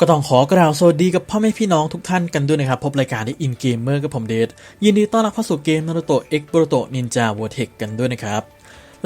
ก็ต้องขอกล่าวสวัสดีกับพ่อแม่พี่น้องทุกท่านกันด้วยนะครับ พบรายการได้อินเกมเมอร์กับผมเดชยินดีต้อนรับเข้าสู่เกมนารุโตะเอ็กโบโรโตนินจาวอเทคกันด้วยนะครับ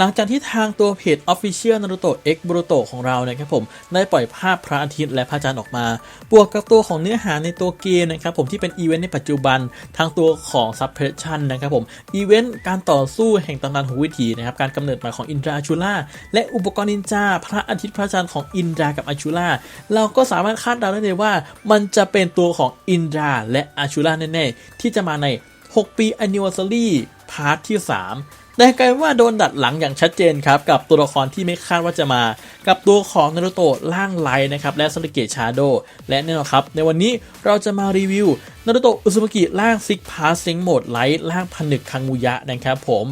หลังจากที่ทางตัวเพจ Official Naruto X Boruto ของเรานะครับผมได้ปล่อยภาพพระอาทิตย์และพระจันทร์ออกมา บวกกับตัวของเนื้อหาในตัวเกมนะครับผมที่เป็นอีเวนต์ในปัจจุบันทางตัวของ Suppression นะครับผมอีเวนต์การต่อสู้แห่งตำนานหูวิถีนะครับการกำเนิดใหม่ของอินทราชูล่าและอุปกรณ์นินจาพระอาทิตย์พระจันทร์ของอินทรากับอาชูล่าเราก็สามารถคาดเดาได้เลยว่า มันจะเป็นตัวของอินทราและอาชูล่าแน่ๆที่จะมาใน 6 ปี Anniversary พาร์ทที่ 3 แต่กลายว่าโดนดัดหลังอย่างชัดเจนครับกับตัวละครที่ไม่คาดว่าจะมา กับตัวของนารูโตะล่างไลท์นะครับและสลิเกตชาโดและแน่นอนครับ ในวันนี้เราจะมารีวิวนารูโตะอุซุมากิล่างซิกพาสซิงโหมดไลท์ล่างผนึกคังงูยะนะครับผม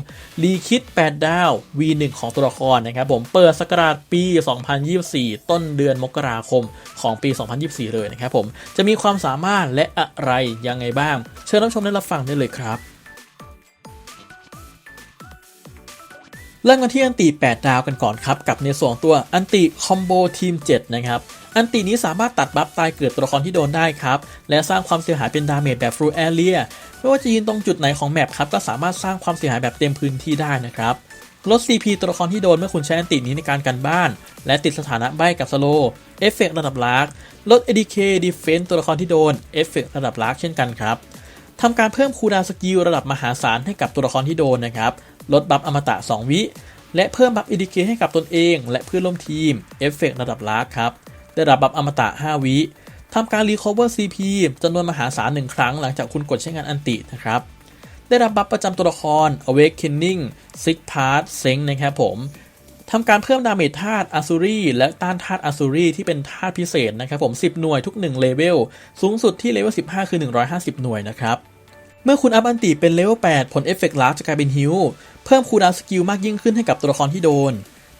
รีคิด 8 ดาว V1 ของตัวละครนะครับผมเปิดสกราชปี 2024 ต้นเดือนมกราคมของปี 2024 เลยนะครับผมจะมีความสามารถและอะไรยังไงบ้าง เชิญรับชมและรับฟังได้เลยครับ เริ่มกันที่อันติ 8 ดาวกันก่อนครับ กับในส่วนของตัวอันติคอมโบทีม 7 นะครับอันตินี้สามารถตัดบัฟตายเกิดตัวละครที่โดนได้ครับ และสร้างความเสียหายเป็นดาเมจแบบฟลูแอเรียไม่ว่าจะยืนตรงจุดไหนของแมปครับก็สามารถสร้างความเสียหายแบบเต็มพื้นที่ได้นะครับลด CP ตัวละครที่โดนเมื่อคุณใช้อันตินี้ในการกันบ้าน และติดสถานะใบกับสโลเอฟเฟกระดับลากลด ADK Defense ตัวละครที่โดนเอฟเฟกระดับลากเช่นกันครับทำการเพิ่มคูดาวสกิลระดับมหาศาลให้กับตัวละครที่โดนนะครับ ลดบัฟอมตะ 2 วิ และเพิ่มบัฟอินดิเคให้กับตนเอง และเพื่อนร่วมทีม เอฟเฟกระดับลากครับ ได้รับบัฟอมตะ 5 วิทำการรีคอเวอร์ CP จำนวนมหาศาล1ครั้งหลังจากคุณกดใช้งานอันตินะครับได้รับบัฟประจำตัวละคร Awakening Six Part s e n นะครับผมทำการเพิ่มดาเมจธาตุอาซูรีและต้านธาตุอาซูรีที่เป็นธาตุพิเศษนะครับผม 10 หน่วยทุก 1 เลเวล สูงสุดที่เลเวล 15 คือ 150 หน่วยนะครับ มื่อคุณอัพอันติเป็นเลเวล8ผลเอฟเฟกต์ลาร์จะกลายเป็นฮิลเพิ่มคูลดาวสกิลมากยิ่งขึ้นให้กับตัวละครที่โดน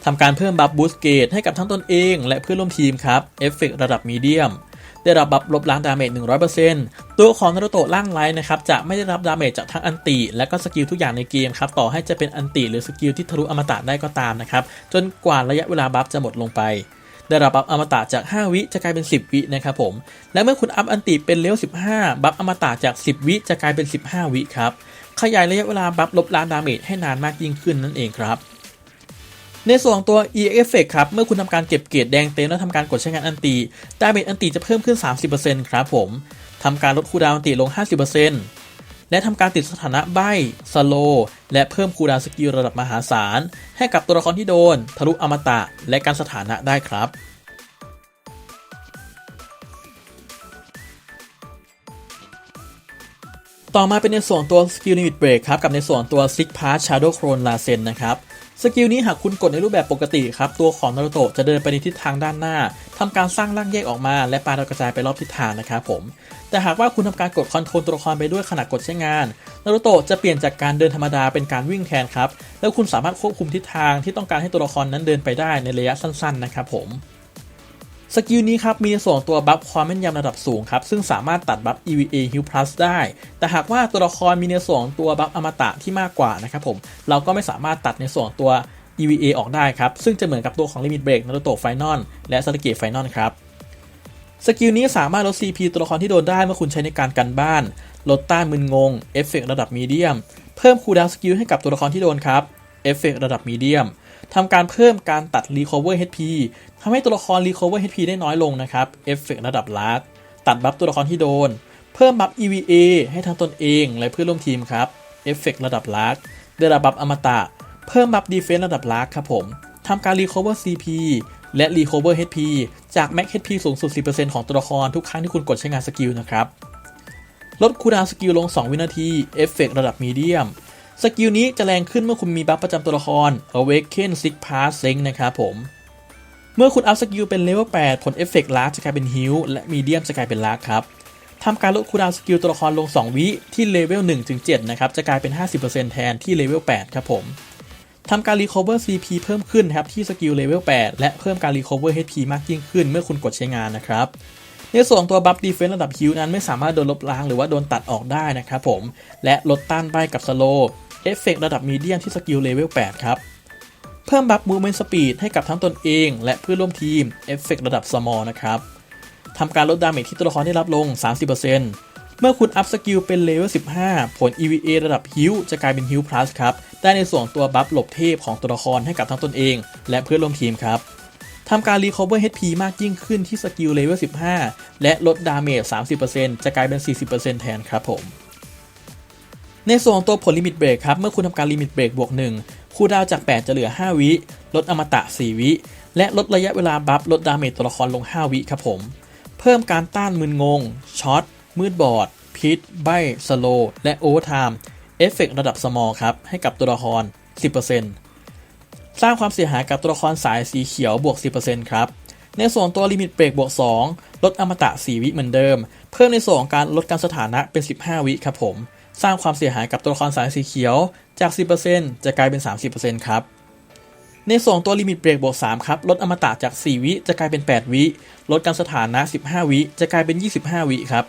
ทำการเพิ่มบัฟบูสเกตให้กับทั้งตนเอง และเพื่อนร่วมทีมครับเอฟเฟกต์ระดับมีเดียมได้รับบัฟลบล้างดาเมจ 100%ตัวของนารูโตะล่างไลท์นะครับจะไม่ได้รับดาเมจจากทั้งอันติ และก็สกิลทุกอย่างในเกมครับต่อให้จะเป็นอันติหรือสกิลที่ทะลุอมตะได้ก็ตามนะครับจนกว่าระยะเวลาบัฟจะหมดลงไป ได้รับบัฟอมตะจาก 5 วิจะกลายเป็น 10 วินะครับผม และเมื่อคุณอัพอันติเป็นเลเวล15 บัฟอมตะจาก 10 วิจะกลายเป็น 15 วิครับ ขยายระยะเวลาบัฟลบล้างดาเมจให้นานมากยิ่งขึ้นนั่นเองครับในส่วนของตัว e effect ครับ เมื่อคุณทำการเก็บเกรดแดงเต็มแล้วทำการกดใช้งานอันตี ดาเมจอันตีจะเพิ่มขึ้น 30%ครับผม ทำการลดคูดาวอันตีลง 50% และทำการติดสถานะใบสโล และเพิ่มคูดาวน์สกิลระดับมหาศาล ให้กับตัวละครที่โดน ทะลุอมตะ และการสถานะได้ครับต่อมาเป็นในส่วนตัว Skill Limit Break ครับกับในส่วนตัว Six Pass Shadow Clone Rasen นะครับสกิลนี้หากคุณกดในรูปแบบปกติครับ ตัวของนารูโตะจะเดินไปในทิศทางด้านหน้า ทำการสร้างร่างแยกออกมา และปาดากระจายไปรอบทิศทางนะครับผม แต่หากว่าคุณทำการกดคอนโทรลตัวละครไปด้วยขณะกดใช้งานนารูโตะจะเปลี่ยนจากการเดินธรรมดาเป็นการวิ่งแทนครับ แล้วคุณสามารถควบคุมทิศทางที่ต้องการให้ตัวละครนั้นเดินไปได้ในระยะสั้นๆนะครับผมสกิลนี้ครับมีในส่วนของตัวบัฟความแม่นยำระดับสูงครับซึ่งสามารถตัดบัฟ EVA Heal Plus ได้ แต่หากว่าตัวละครมีในส่วนของตัวบัฟอมตะที่มากกว่านะครับผมเราก็ไม่สามารถตัดในส่วนของตัว EVA ออกได้ครับ ซึ่งจะเหมือนกับตัวของ Limit Break Naruto Final และ s a r a k e Final ครับ สกิลนี้สามารถลด CP ตัวละครที่โดนได้เมื่อคุณใช้ในการกันบ้าน ลดต้านมึนงง เอฟเฟกระดับมีเดียม เพิ่มคูลดาวน์สกิลให้กับตัวละครที่โดนครับ เอฟเฟกระดับมีเดียมทำการเพิ่มการตัด Recover HP ทำให้ตัวละคร Recover HP ได้น้อยลงนะครับ เอฟเฟกระดับลาร์ตัดบัฟตัวละครที่โดน เพิ่มบัฟ EVA ให้ทั้งตนเองและเพื่อนร่วมทีมครับ เอฟเฟกระดับลาร์ได้รับบัฟอมตะ เพิ่มบัฟ Defense ระดับลาร์ครับผมทำการ Recover CP และ Recover HP จาก Max HP สูงสุด 10%ของตัวละครทุกครั้งที่คุณกดใช้งานสกิลนะครับ ลดคูลดาวสกิลลง 2 วินาที เอฟเฟกระดับมีเดียม สกิลนี้จะแรงขึ้นเมื่อคุณมีบัฟประจำตัวละคร Awaken Six Pass s e n นะครับผม เมื่อคุณอัพสกิลเป็นเลเวล 8 ผลเอฟเฟกต์ลาร์จะกลายเป็นฮิลและมีเดียมจะกลายเป็นลาร์ครับทำการลดคูลดาวสกิลตัวละครลง 2 วิที่เลเวล1-7นะครับ จะกลายเป็น 50%แทนที่เลเวล 8 ครับผม ทำการ Recover CP เพิ่มขึ้นครับที่สกิลเลเวล8และเพิ่มการ Recover HP มากยิ่งขึ้นเมื่อคุณกดใช้งานนะครับในส่วนตัวบัฟดีเฟน s ์ระดับฮิวนั้นไม่สามารถโดนลบล้างหรือว่าโดนตัดออกได้นะครับผม และลดต้านใบกับสโลเอฟเฟกระดับมีเดียมที่สกิลเลเวล8ครับ เพิ่มบัฟมูเมนต์สปีดให้กับทั้งตนเอง และเพื่อนร่วมทีมเอฟเฟกระดับ small นะครับทำการลดดาเมจที่ตัวละครได้รับลง 30% เมื่อคุณอัพสกิลเป็นเลเวล 15 ผล EVA ระดับฮิวจะกลายเป็นฮิวพลัสครับ ได้ในส่วนตัวบัฟหลบเทพของตัวละครให้กับทั้งตนเอง และเพื่อนร่วมทีมครับทำการ Recover HP มากยิ่งขึ้นที่สกิลเลเวล 15 และลดดาเมจ 30%จะกลายเป็น 40%แทนครับผม ในส่วนของตัวผลลิมิตเบรกครับ เมื่อคุณทำการลิมิตเบรกบวก 1 คูลดาวจาก 8 จะเหลือ 5 วิ ลดอมตะ 4 วิ และลดระยะเวลาบัฟลดดาเมจตัวละครลง 5 วิครับผม เพิ่มการต้านมึนงง ช็อต มืดบอดพิษใบสโล และโอเวอร์ไทม์เอฟเฟกระดับ small ครับ ให้กับตัวละคร 10%สร้างความเสียหายกับตัวละครสายสีเขียวบวก 10%ครับ ในส่วนตัวลิมิตเบรกบวก 2 ลดอมตะ 4 วิเหมือนเดิม เพิ่มในส่วนของการลดการสถานะเป็น 15 วิครับผม สร้างความเสียหายกับตัวละครสายสีเขียวจาก 10%จะกลายเป็น 30%ครับในส่วนตัวลิมิตเบรกบวก3ครับ ลดอมตะจาก 4 วิจะกลายเป็น 8 วิ ลดการสถานะ 15 วิจะกลายเป็น 25 วิครับ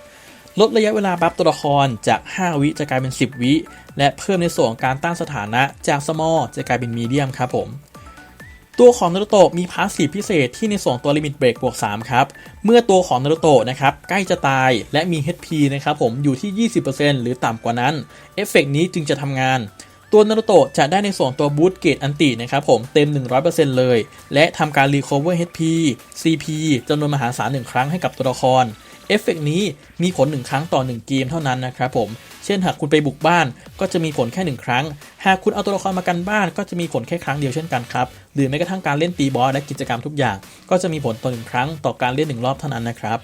ลดระยะเวลาบัฟตัวละครจาก 5 วิจะกลายเป็น 10 วิ และเพิ่มในส่วนของการต้านสถานะจาก small จะกลายเป็น medium ครับผม ตัวของนารูโตะมีพาสซีฟพิเศษที่ในส่วนตัวลิมิตเบรกบวก 3 ครับ เมื่อตัวของนารูโตะนะครับใกล้จะตายและมี HP นะครับผมอยู่ที่ 20%หรือต่ำกว่านั้น เอฟเฟกนี้จึงจะทำงานตัวนารูโตะจะได้ในส่วนตัวบูตเกตอันตินะครับผมเต็ม 100%เลย และทำการ Recover HP CP จำนวนมหาศาลหนึ่งครั้งให้กับตัวละคร เอฟเฟกนี้มีผล 1 ครั้งต่อ 1 เกมเท่านั้นนะครับผม เช่นหากคุณไปบุกบ้านก็จะมีผลแค่ 1 ครั้ง หากคุณเอาตัวละครมากันบ้าน ก็จะมีผลแค่ครั้งเดียวเช่นกันครับ หรือแม้กระทั่งการเล่นตีบอสและกิจกรรมทุกอย่าง ก็จะมีผลต่อหนึ่งครั้งต่อการเล่นหนึ่งรอบเท่านั้นนะครับ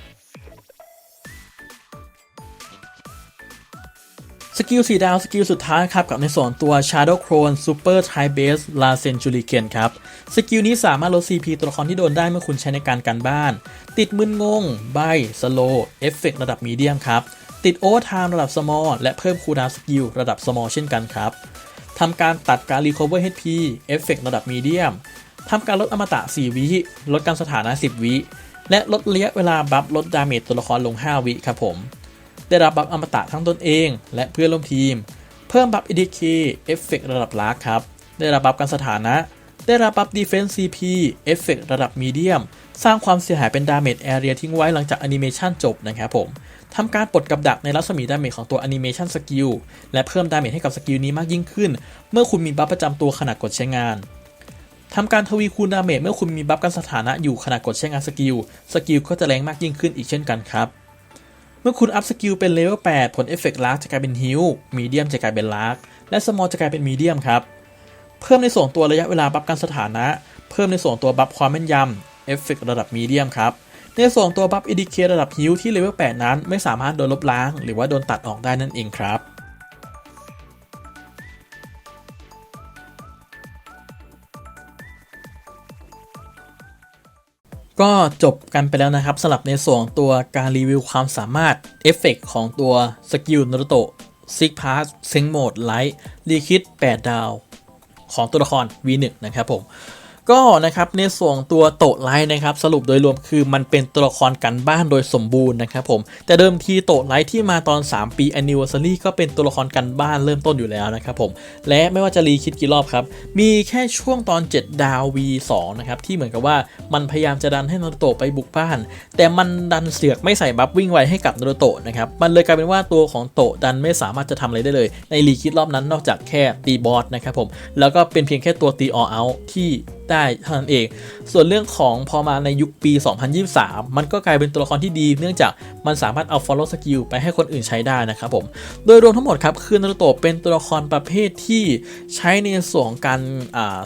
กิลสีดาวสกิลสุดท้ายครับกับในส่วนตัว Shadow Clone Super Type Base l a c e n j u r i k e n ครับ สกิลนี้สามารถลด CP ตัวละครที่โดนได้เมื่อคุณใช้ในการกันบ้าน ติดมึนงง ใบ สโลเอฟเฟกระดับมีเดียมครับ ติดโอเวอร์ไทม์ระดับ small และเพิ่มคูลดาวสกิลระดับ small เช่นกันครับทำการตัดการ recover HP เอฟเฟกระดับมีเดียมทำการลดอมตะ 4 วิ ลดการสถานะ 10 วิ และลดระยะเวลาบัฟลดดาเมจตัวละครลง 5 วิครับผม ได้รับบัฟอมตะทั้งตนเอง และเพื่อนร่วมทีม เพิ่มบัฟ EDK เอฟเฟกระดับลาร์ครับ ได้รับบัฟการสถานะ ได้รับบัฟ Defense CP เอฟเฟกระดับมีเดียม สร้างความเสียหายเป็นดาเมจแอเรียทิ้งไว้หลังจากแอนิเมชันจบนะครับผมทำการปลดกับดักในรัศมีดาเมจของตัวแอนิเมชันสกิลและเพิ่มดาเมจให้กับสกิลนี้มากยิ่งขึ้น เมื่อคุณมีบัฟประจำตัวขณะกดใช้งานทำการทวีคูณดาเมจเมื่อคุณมีบัฟการสถานะอยู่ขณะกดใช้งานสกิล สกิลก็จะแรงมากยิ่งขึ้นอีกเช่นกันครับ มื่อคุณอัพสกิลเป็นเลเวล8ผลเอฟเฟกต์ลาร์จะกลายเป็นฮิลมีเดียมจะกลายเป็นลาร์และสมอลจะกลายเป็นมีเดียมครับ เพิ่มในส่วนตัวระยะเวลาบัฟการสถานะ เพิ่มในส่วนตัวบัฟความแม่นยำเอฟเฟกต์ระดับมีเดียมครับ ในส่วนตัวบัฟอิดิเคระดับฮิลที่เลเวล8นั้น ไม่สามารถโดนลบล้าง หรือว่าโดนตัดออกได้นั่นเองครับ ก็จบกันไปแล้วนะครับสำหรับในส่วนของตัวการรีวิวความสามารถเอฟเฟกของตัวสกิลนารุโตะซิกพาสเซ็งโหมดไลท์รีคิด 8 ดาว ของตัวละคร V1 นะครับผม ก็นะครับในส่วนตัวโตะไลท์นะครับสรุปโดยรวมคือมันเป็นตัวละครกันบ้านโดยสมบูรณ์นะครับผมแต่เดิมทีโตะไลท์ที่มาตอน 3 ปี Anniversary ก็เป็นตัวละครกันบ้านเริ่มต้นอยู่แล้วนะครับผมและไม่ว่าจะรีคิดกี่รอบครับ มีแค่ช่วงตอน 7 ดาว V2 นะครับที่เหมือนกับว่ามันพยายามจะดันให้นารูโตะไปบุกบ้าน แต่มันดันเสือกไม่ใส่บัฟวิ่งไวให้กับนารูโตะนะครับมันเลยกลายเป็นว่าตัวของโตะดันไม่สามารถจะทำอะไรได้เลย ในรีคิดรอบนั้นนอกจากแค่ตีบอสนะครับผมแล้วก็เป็นเพียงแค่ตัวตีออเอาที่ได้เท่านั้นเอง ส่วนเรื่องของพอมาในยุคปี 2023 มันก็กลายเป็นตัวละครที่ดี เนื่องจากมันสามารถเอา follow skill ไปให้คนอื่นใช้ได้นะครับผม โดยรวมทั้งหมดครับ คือนารูโตะเป็นตัวละครประเภทที่ใช้ในส่วนของการ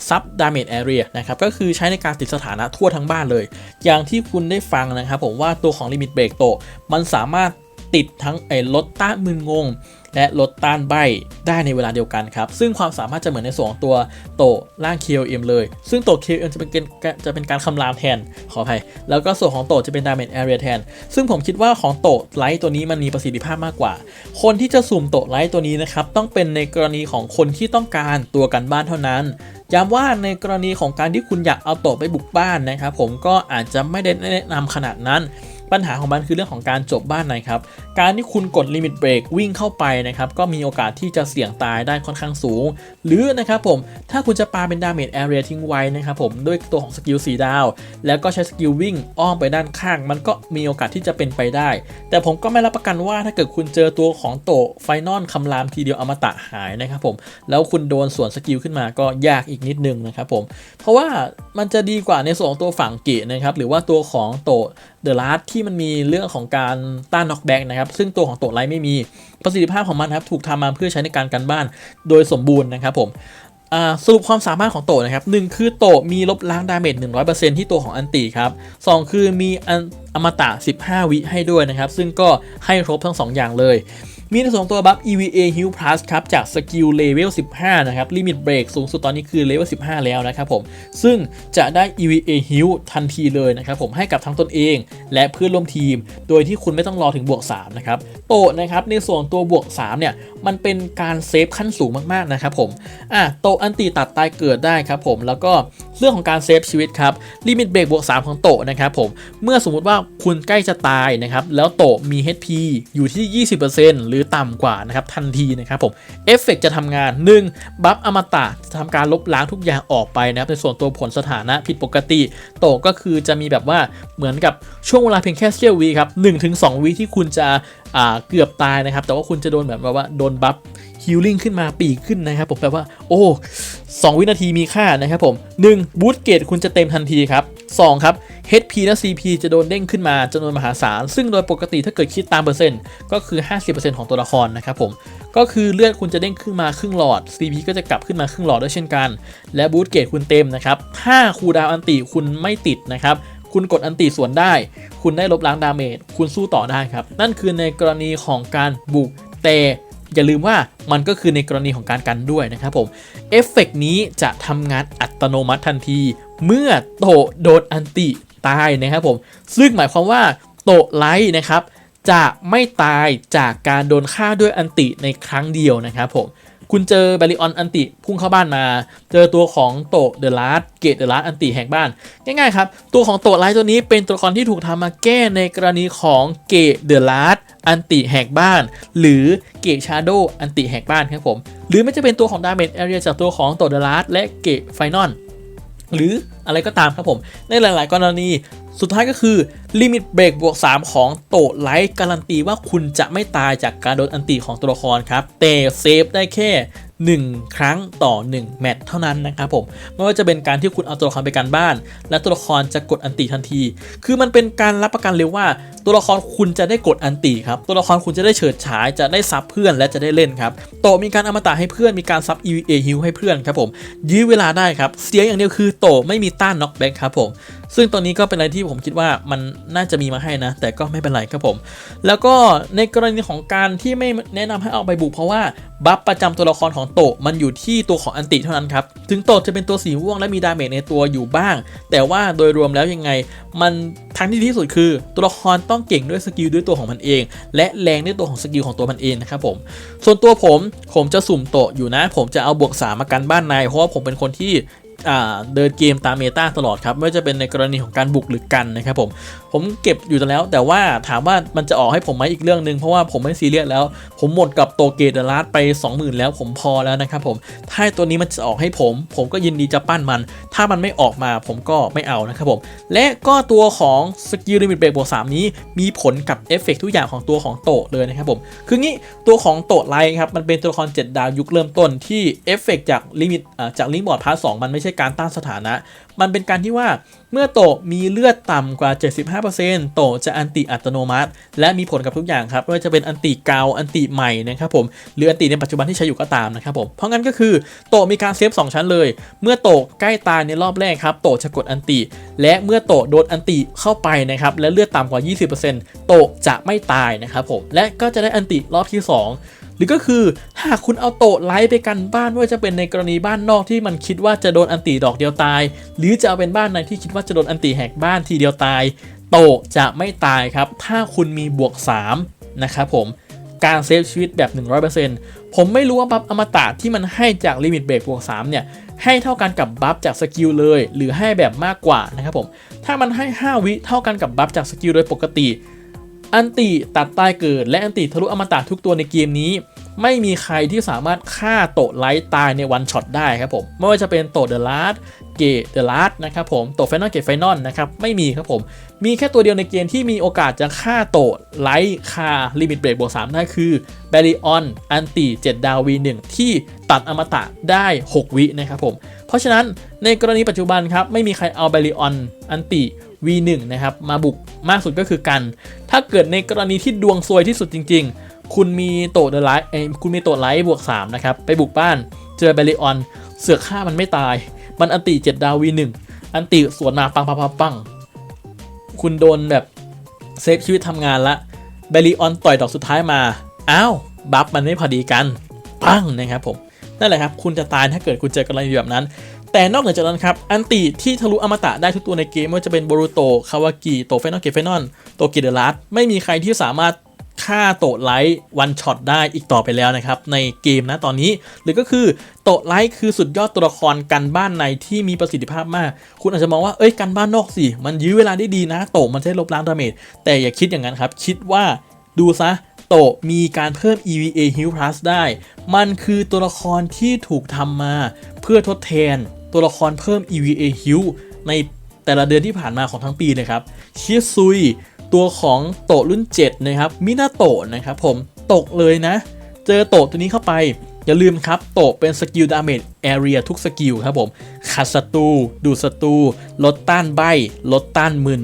ซับดาเมจแอเรียนะครับ ก็คือใช้ในการติดสถานะทั่วทั้งบ้านเลย อย่างที่คุณได้ฟังนะครับผมว่าตัวของลิมิตเบรกโตมันสามารถติดทั้งไอ้ลดต้านมึนงง และลดต้านใบได้ในเวลาเดียวกันครับ ซึ่งความสามารถจะเหมือนในส่วนของตัวโตล่าง KOM เลย ซึ่งโต KOM จะเป็นจะเป็นการคำรามแทน ขออภัย แล้วก็ส่วนของโตจะเป็น Damage Area แทน ซึ่งผมคิดว่าของโตไลท์ตัวนี้มันมีประสิทธิภาพมากกว่า คนที่จะสุ่มโตไลท์ตัวนี้นะครับ ต้องเป็นในกรณีของคนที่ต้องการตัวกันบ้านเท่านั้นย้ำว่าในกรณีของการที่คุณอยากเอาโตไปบุกบ้านนะครับผมก็อาจจะไม่ได้แนะนำขนาดนั้น ปัญหาของมันคือเรื่องของการจบบ้านในครับ การที่คุณกดลิมิตเบรกวิ่งเข้าไปนะครับก็มีโอกาสที่จะเสี่ยงตายได้ค่อนข้างสูง หรือนะครับผมถ้าคุณจะปาเป็นดาเมจแอเรียทิ้งไว้นะครับผมด้วยตัวของสกิล4ดาว แล้วก็ใช้สกิลวิ่งอ้อมไปด้านข้าง มันก็มีโอกาสที่จะเป็นไปได้ แต่ผมก็ไม่รับประกันว่าถ้าเกิดคุณเจอตัวของโตไฟนอลคำรามทีเดียวอมตะหายนะครับผมแล้วคุณโดนสวนสกิลขึ้นมาก็ยากอีกนิดนึงนะครับผมเพราะว่ามันจะดีกว่าในส่วนของตัวฝั่งเกะนะครับหรือว่าตัวของโตเดอะลัสที่มันมีเรื่องของการต้านน็อกแบ็กนะครับ ซึ่งตัวของโตไลท์ไม่มีประสิทธิภาพของมันครับถูกทำมาเพื่อใช้ในการกันบ้านโดยสมบูรณ์นะครับผมสรุปความสามารถของโตนะครับหนึ่งคือโตมีลบล้างดาเมจ100%ที่ตัวของอันติครับสองคือมีอันอมตะ 15 วิให้ด้วยนะครับ ซึ่งก็ให้ครบทั้ง 2 อย่างเลย มีในส่วนของตัวบัฟ EVA Heal Plus ครับ จากสกิลเลเวล 15 นะครับ ลิมิตเบรกสูงสุดตอนนี้คือเลเวล 15 แล้วนะครับผม ซึ่งจะได้ EVA Heal ทันทีเลยนะครับผม ให้กับทั้งตนเอง และเพื่อนร่วมทีม โดยที่คุณไม่ต้องรอถึงบวก 3 นะครับ โตะนะครับ ในส่วนตัวบวก 3 เนี่ย มันเป็นการเซฟขั้นสูงมาก ๆ นะครับผม อะ โตะอันตีตัดตายเกิดได้ครับผม แล้วก็เรื่องของการเซฟชีวิตครับ ลิมิตเบรกบวก 3 ของโตะนะครับผม เมื่อสมมุติว่าคุณใกล้จะตายนะครับ แล้วโตะมี HP อยู่ที่ 20%หรือต่ำกว่านะครับทันทีนะครับผมเอฟเฟกจะทำงาน 1. บัฟอมตะจะทำการลบล้างทุกอย่างออกไปนะครับในส่วนตัวผลสถานะผิดปกติโตกก็คือจะมีแบบว่าเหมือนกับช่วงเวลาเพียงแค่เสี้ยววีครับ1-2วิที่คุณจะเกือบตายนะครับแต่ว่าคุณจะโดนแบบว่าโดนบัฟ ฮิลลิ่งขึ้นมาปีกขึ้นนะครับผมแปลว่าโอ้2วินาทีมีค่านะครับผม 1. บูตเกตคุณจะเต็มทันทีครับ 2. ครับ HP และ CP จะโดนเด้งขึ้นมาจำนวนมหาศาล ซึ่งโดยปกติถ้าเกิดคิดตามเปอร์เซ็นต์ก็คือ 50%ของตัวละครนะครับผมก็คือเลือดคุณจะเด้งขึ้นมาครึ่งหลอด CP ก็จะกลับขึ้นมาครึ่งหลอดด้วยเช่นกัน และบูตเกตคุณเต็มนะครับถ้าคูดาวอันติคุณไม่ติดนะครับคุณกดอันติส่วนได้ คุณได้ลบล้างดาเมจคุณสู้ต่อได้ครับ นั่นคือในกรณีของการบุกแต่ อย่าลืมว่ามันก็คือในกรณีของการกันด้วยนะครับผมเอฟเฟกต์นี้จะทำงานอัตโนมัติทันที เมื่อโตโดนอันติตายนะครับผม ซึ่งหมายความว่าโตไลท์นะครับจะไม่ตายจากการโดนฆ่าด้วยอันติในครั้งเดียวนะครับผม คุณเจอแบริออนอันติพุ่งเข้าบ้านมา เจอตัวของโตเดอะลาสเกตเดอะลาสอันติแหกบ้าน ง่ายๆครับ ตัวของโตไลท์ตัวนี้เป็นตัวละครที่ถูกทำมาแก้ในกรณีของเกตเดอะลาสอันติแหกบ้าน หรือเกตชาร์โดอันติแหกบ้านครับผม หรือไม่จะเป็นตัวของดาเมจแอเรียจากตัวของโตเดอะลาสและเกตไฟนอลหรืออะไรก็ตามครับผม ในหลาย ๆ กรณี สุดท้ายก็คือลิมิตเบรกบวก 3 ของโตไลท์การันตีว่าคุณจะไม่ตายจากการโดนอันตีของตัวละครครับ แต่เซฟได้แค่ 1 ครั้งต่อ 1 แมตช์เท่านั้นนะครับผมไม่ว่าจะเป็นการที่คุณเอาตัวละครไปการบ้าน และตัวละครจะกดอันติทันที คือมันเป็นการรับประกันเลยว่า ตัวละครคุณจะได้กดอันติครับตัวละครคุณจะได้เฉิดฉายจะได้ซับเพื่อนและจะได้เล่นครับโตมีการอมตะให้เพื่อนมีการซับ EVA ฮิวให้เพื่อนครับผมยื้อเวลาได้ครับเสียอย่างเดียวคือโตไม่มีต้านน็อกแบ็กครับผมซึ่งตรงนี้ก็เป็นอะไรที่ผมคิดว่ามันน่าจะมีมาให้นะ แต่ก็ไม่เป็นไรครับผม แล้วก็ในกรณีของการที่ไม่แนะนำให้เอาไปบุกเพราะว่าบัฟประจำตัวละครของโตะมันอยู่ที่ตัวของอันติเท่านั้นครับ ถึงโตะจะเป็นตัวสีม่วงและมีดาเมจในตัวอยู่บ้าง แต่ว่าโดยรวมแล้วยังไง มันทางที่ดีที่สุดคือ ตัวละครต้องเก่งด้วยสกิลด้วยตัวของมันเอง และแรงด้วยตัวของสกิลของตัวมันเองนะครับผมส่วนตัวผมผมจะสุ่มโตะอยู่นะ ผมจะเอาบวกสามมากันบ้านนายเพราะว่าผมเป็นคนที่ เดินเกมตามเมตาตลอดครับไม่ว่าจะเป็นในกรณีของการบุกหรือกันนะครับผมผมเก็บอยู่แล้ว แต่ว่าถามว่ามันจะออกให้ผมไหมอีกเรื่องหนึ่งเพราะว่าผมไม่ซีเรียสแล้ว ผมหมดกับโตเกตเดอะลาสไป 20,000 แล้วผมพอแล้วนะครับผมถ้าตัวนี้มันจะออกให้ผม ผมก็ยินดีจะปั้นมัน ถ้ามันไม่ออกมาผมก็ไม่เอานะครับผมและก็ตัวของสกิลลิมิตเบรกบวก3นี้มีผลกับเอฟเฟกทุกอย่างของตัวของโตเลยนะครับผมคืองี้ตัวของโตไลท์ครับมันเป็นตัวละคร7ดาวยุคเริ่มต้นที่เอฟเฟกจากลิมิตจากลิงบอร์ดพาร์ท2มันไม่ใช่การต้านสถานะ มันเป็นการที่ว่าเมื่อโตมีเลือดต่ำกว่า 75%โตจะอันติอัตโนมัติ และมีผลกับทุกอย่างครับไม่ว่าจะเป็นอันติเกาอันติใหม่นะครับผมหรืออันติในปัจจุบันที่ใช้อยู่ก็ตามนะครับผมเพราะงั้นก็คือโตมีการเซฟ2ชั้นเลย เมื่อโตใกล้ตายในรอบแรกครับโตจะกดอันติ และเมื่อโตโดนอันติเข้าไปนะครับและเลือดต่ำกว่า 20%โตจะไม่ตายนะครับผมและก็จะได้อันติรอบที่ 2 หรือก็คือหากคุณเอาโตะไลท์ไปกันบ้านว่าจะเป็นในกรณีบ้านนอกที่มันคิดว่าจะโดนอันติดอกเดียวตาย หรือจะเอาเป็นบ้านในที่คิดว่าจะโดนอันติแหกบ้านทีเดียวตาย โตะจะไม่ตายครับ ถ้าคุณมีบวก 3 นะครับผมการเซฟชีวิตแบบ 100%ผมไม่รู้ว่าบัฟอมตะที่มันให้จากลิมิตเบรกบวก 3 เนี่ย ให้เท่ากันกับบัฟจากสกิลเลย หรือให้แบบมากกว่านะครับผม ถ้ามันให้ 5 วิเท่ากันกับบัฟจากสกิลโดยปกติ อันติตัดตายเกิด และอันติทะลุอมตะทุกตัวในเกมนี้ ไม่มีใครที่สามารถฆ่าโตะไลท์ตายในวันช็อตได้ครับผมไม่ว่าจะเป็นโตะเดอะลาร์ดเกตเดอะลาร์ดนะครับผมโตะไฟนอลเกตไฟนอลนะครับไม่มีครับผมมีแค่ตัวเดียวในเกมที่มีโอกาสจะฆ่าโตะไลท์คาลิมิตเบรกบวก3ได้คือแบริออนอันติ7ดาว V1 ที่ตัดอมตะได้ 6 วินะครับผมเพราะฉะนั้นในกรณีปัจจุบันครับไม่มีใครเอาแบริออนอันติ V1 นะครับมาบุกมากสุดก็คือกัน ถ้าเกิดในกรณีที่ดวงซวยที่สุดจริง ๆ คุณมีโตเดอะไลท์คุณมีโตไลท์บวก3นะครับไปบุกบ้านเจอแบริออน เสือกฆ่ามันไม่ตาย มันอันติ7ดาว V1 อันติสวนมาปังปังปังปังคุณโดนแบบเซฟชีวิตทำงานละแบริออนต่อยดอกสุดท้ายมาอ้าวบัฟมันไม่พอดีกัน ปังนะครับผมนั่นแหละครับ คุณจะตายถ้าเกิดคุณเจอกรณีแบบนั้น แต่นอกเหนือจากนั้นครับ อันติที่ทะลุอมตะได้ทุกตัวในเกมไม่ว่าจะเป็นโบรูโตคาวากิโตเฟนอลเกเฟนอนโตกิเดลัสไม่มีใครที่สามารถฆ่าโตไลท์วันช็อตได้อีกต่อไปแล้วนะครับ ในเกมนะตอนนี้ หรือก็คือโตไลท์คือสุดยอดตัวละครกันบ้านในที่มีประสิทธิภาพมาก คุณอาจจะมองว่าเอ้ยกันบ้านนอกสิ มันยื้อเวลาได้ดีนะ โตมันใช้ลบล้างดาเมจแต่อย่าคิดอย่างนั้นครับ คิดว่าดูซะโตมีการเพิ่ม EVA Heal Plus ได้ มันคือตัวละครที่ถูกทำมาเพื่อทดแทน ตัวละครเพิ่ม EVA Heal ในแต่ละเดือนที่ผ่านมาของทั้งปีนะครับชิซุย ตัวของโตรุ่น 7 นะครับ มินาโตะนะครับผมตกเลยนะ เจอโตตัวนี้เข้าไป อย่าลืมครับ โตเป็นสกิลดาเมจแอเรียทุกสกิลครับผมขัดศัตรูดูดศัตรูลดต้านใบลดต้านมึน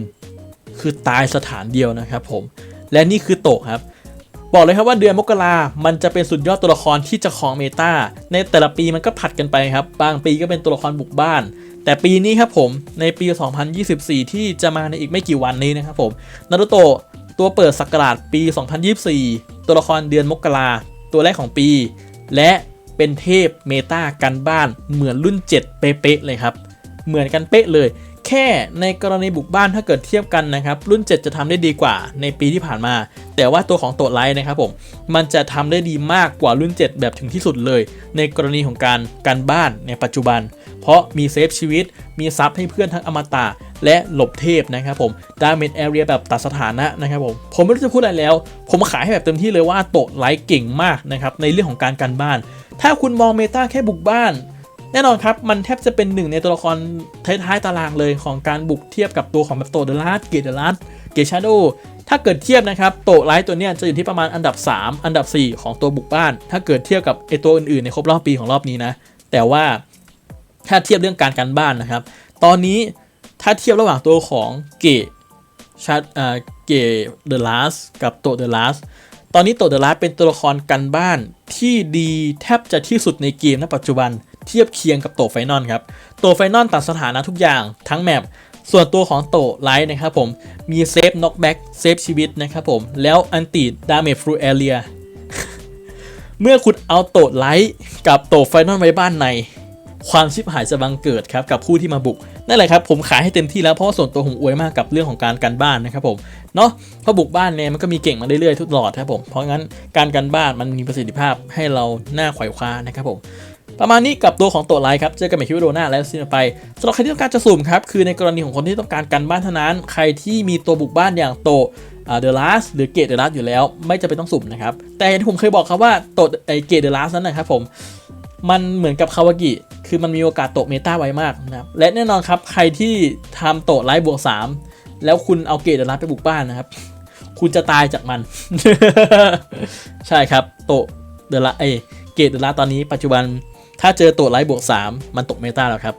คือตายสถานเดียวนะครับผมและนี่คือโตครับ บอกเลยครับว่าเดือนมกรามันจะเป็นสุดยอดตัวละครที่จะครองเมตาในแต่ละปีมันก็ผัดกันไปครับ บางปีก็เป็นตัวละครบุกบ้าน แต่ปีนี้ครับผมในปี 2024 ที่จะมาในอีกไม่กี่วันนี้นะครับผมนารูโตะตัวเปิดสักราชปี 2024 ตัวละครเดือนมกราตัวแรกของปี และเป็นเทพเมตากันบ้านเหมือนรุ่น 7 เป๊ะๆเลยครับ เหมือนกันเป๊ะเลย แค่ในกรณีบุกบ้านถ้าเกิดเทียบกันนะครับรุ่น 7 จะทำได้ดีกว่าในปีที่ผ่านมา แต่ว่าตัวของโตไลท์นะครับผมมันจะทำได้ดีมากกว่ารุ่น 7 แบบถึงที่สุดเลย ในกรณีของการการบ้านในปัจจุบัน เพราะมีเซฟชีวิต มีซับให้เพื่อนทั้งอมตะและหลบเทพนะครับผมดาเมจแอเรียแบบตัดสถานะนะครับผม ผมไม่รู้จะพูดอะไรแล้ว ผมขายให้แบบเต็มที่เลยว่าโตไลท์เก่งมากนะครับในเรื่องของการกันบ้าน ถ้าคุณมองเมตาแค่บุกบ้าน แน่นอนครับ มันแทบจะเป็นหนึ่งในตัวละครท้ายๆตารางเลยของการบุกเทียบกับตัวของแบบโตเดลัสเกตเดลัสเกชาโดถ้าเกิดเทียบนะครับโตไลท์ตัวเนี้ยจะอยู่ที่ประมาณอันดับ 3 อันดับ 4 ของตัวบุกบ้าน ถ้าเกิดเทียบกับไอตัวอื่นๆในครบรอบปีของรอบนี้นะ แต่ว่าถ้าเทียบเรื่องการกันบ้านนะครับ ตอนนี้ถ้าเทียบระหว่างตัวของเกชาอ่าเกเดลัสกับโตเดลัสตอนนี้โตเดลัสเป็นตัวละครกันบ้านที่ดีแทบจะที่สุดในเกมณปัจจุบัน เทียบเคียงกับโตไฟนอลครับ โตไฟนอลตัดสถานะทุกอย่างทั้งแมปส่วนตัวของโตไลท์นะครับผม มีเซฟน็อกแบ็กเซฟชีวิตนะครับผม แล้วอันติดาเมจฟลูเอเรียเมื่อคุณเอาโตไลท์กับโตไฟนอลไว้บ้านในความชิบหายจะบังเกิดครับกับผู้ที่มาบุกนั่นแหละครับผมขายให้เต็มที่แล้วเพราะส่วนตัวผมอวยมากกับเรื่องของการกันบ้านนะครับผมเนาะเพราะบุกบ้านเนี่ยมันก็มีเก่งมาเรื่อยๆทุกตลอดครับผมเพราะงั้นการกันบ้านมันมีประสิทธิภาพให้เราหน้าไขว่คว้านะครับผม ประมาณนี้กับตัวของตัวไลท์ครับ เจอกันใหม่คลิปวิดีโอหน้าแล้วสิ้นไปสำหรับใครที่ต้องการจะสุ่มครับ คือในกรณีของคนที่ต้องการกันบ้านเท่านั้น ใครที่มีตัวบุกบ้านอย่างโตเดอะลัสหรือเกตเดอะลัสอยู่แล้ว ไม่จะเป็นต้องสุ่มนะครับ แต่อย่างที่ผมเคยบอกครับว่าโตไอเกตเดอะลัสนั้นนะครับผมมันเหมือนกับคาวากิคือมันมีโอกาสโตเมตาไวมากนะครับและแน่นอนครับ ใครที่ทำโตไลท์บวก3แล้วคุณเอาเกตเดอะลัสไปบุกบ้านนะครับ คุณจะตายจากมัน ใช่ครับโตเดอะลัสเอเกตเดอะลัสตอนนี้ปัจจุบัน ถ้าเจอตัวไลท์บวก 3 มันตกเมตาแล้วครับ